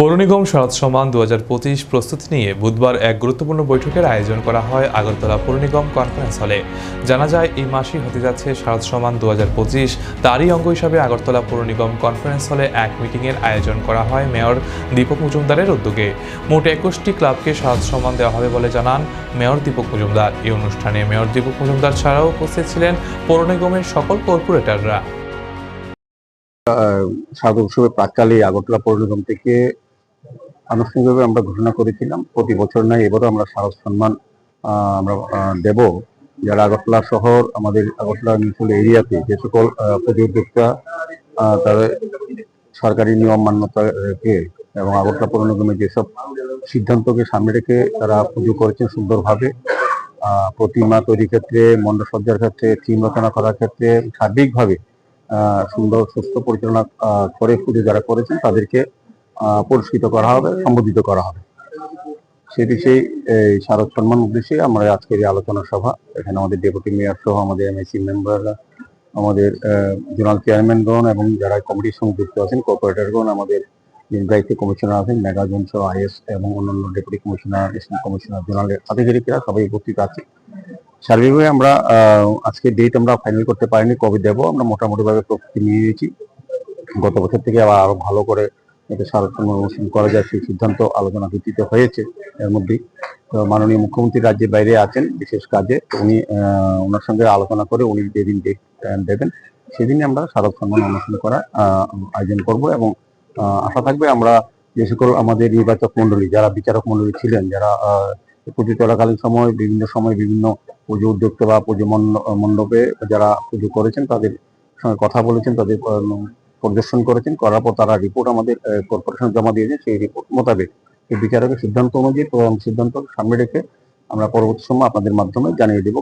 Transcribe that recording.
পৌর নিগম সম্মান দুহাজার পঁচিশ প্রস্তুতি নিয়ে বুধবার এক গুরুত্বপূর্ণ বৈঠকের আয়োজন করা হয় আগরতলা পৌর নিগম কনফারেন্স হলে। জানা যায়, এই মাসেই হতে যাচ্ছে শরৎ দুহাজার পঁচিশ। তারই অঙ্গ হিসাবে আগরতলা পৌর নিগম কনফারেন্স হলে এক মিটিংয়ের আয়োজন করা হয় মেয়র দীপক মজুমদারের উদ্যোগে। মোট একুশটি ক্লাবকে শরৎ সম্মান দেওয়া হবে বলে জানান মেয়র দীপক মজুমদার। এই অনুষ্ঠানে মেয়র দীপক মজুমদার ছাড়াও উপস্থিত ছিলেন পৌর নিগমের সকল কর্পোরেটররা। শারদ উৎসবের প্রাককালে আগরতলা পৌর নিগম থেকে আনুষ্ঠানিকভাবে আমরা ঘোষণা করেছিলাম, প্রতি বছর নয়, এবারও আমরা শারদ সম্মান আমরা দেব। যারা আগরতলা শহর, আমাদের আগরতলা মিউনিসিপ্যাল এরিয়াতে যে সকল পুজো উদ্যোক্তা তাদের সরকারি নিয়ম মান্যতা এবং আগরতলা পৌর নিগমের যেসব সিদ্ধান্তকে সামনে রেখে তারা পুজো করেছেন সুন্দরভাবে প্রতিমা তৈরির ক্ষেত্রে মণ্ডপ সজ্জার ক্ষেত্রে, থিম রচনা করার ক্ষেত্রে সার্বিকভাবে সুন্দর, সুস্থ পরিচালনা করে পুজো যারা করেছেন তাদেরকে পুরস্কৃত করা হবে, সম্বোধিত করা হবে। সেটি সেই শারদ সম্মান উদ্দেশ্যে আমরা আজকের এই আলোচনা সভা। এখানে আমাদের ডেপুটি মেয়র সহ আমাদের এমএসি মেম্বাররা আমাদের জোনাল চেয়ারম্যানগণ এবং যারা কমিটির সঙ্গে যুক্ত আছেন কর্পোরেটরগণ আমাদের নির্বাহিত কমিশনার আছেন মেগাজন সহ আইএস এবং অন্যান্য ডেপুটি কমিশনার এসিস্ট্যান্ট কমিশনার জোনালের আধিকারিকরা সবাই উপস্থিত আছে সার্বিকভাবে আমরা আজকে ডেট আমরা ফাইনাল করতে পারিনি, কবে দেবো, আমরা মোটামুটিভাবে প্রস্তুতি নিয়ে নিয়েছি। গত বছর থেকে আবার আরও ভালো করে এটা সারক্ষণ অনুষ্ঠান করা যায় সেই সিদ্ধান্ত আলোচনা ভিত্তিতে হয়েছে এর মধ্যেই। তো মাননীয় মুখ্যমন্ত্রী রাজ্যের বাইরে আছেন বিশেষ কাজে। উনি ওনার সঙ্গে আলোচনা করে উনি যেদিন দেবেন, সেদিনই আমরা শারদ সম্মান অনুষ্ঠান করার আয়োজন করব এবং আশা থাকবে আমরা যে সকল আমাদের নির্বাচক মন্ডলী যারা বিচারক মন্ডলী ছিলেন, যারা পুজো চলাকালীন সময়, বিভিন্ন সময় বিভিন্ন পুজো উদ্যোক্তা বা পুজো মণ্ড- মণ্ডপে যারা পুজো করেছেন, তাদের সঙ্গে কথা বলেছেন, তাদের পরিদর্শন করেছেন, করার পর তারা রিপোর্ট আমাদের কর্পোরেশন জমা দিয়েছে। সেই রিপোর্ট মোতাবেক এই বিচারকের সিদ্ধান্ত অনুযায়ী সিদ্ধান্ত সামনে রেখে আমরা পরবর্তী সময় আপনাদের মাধ্যমে জানিয়ে দেব।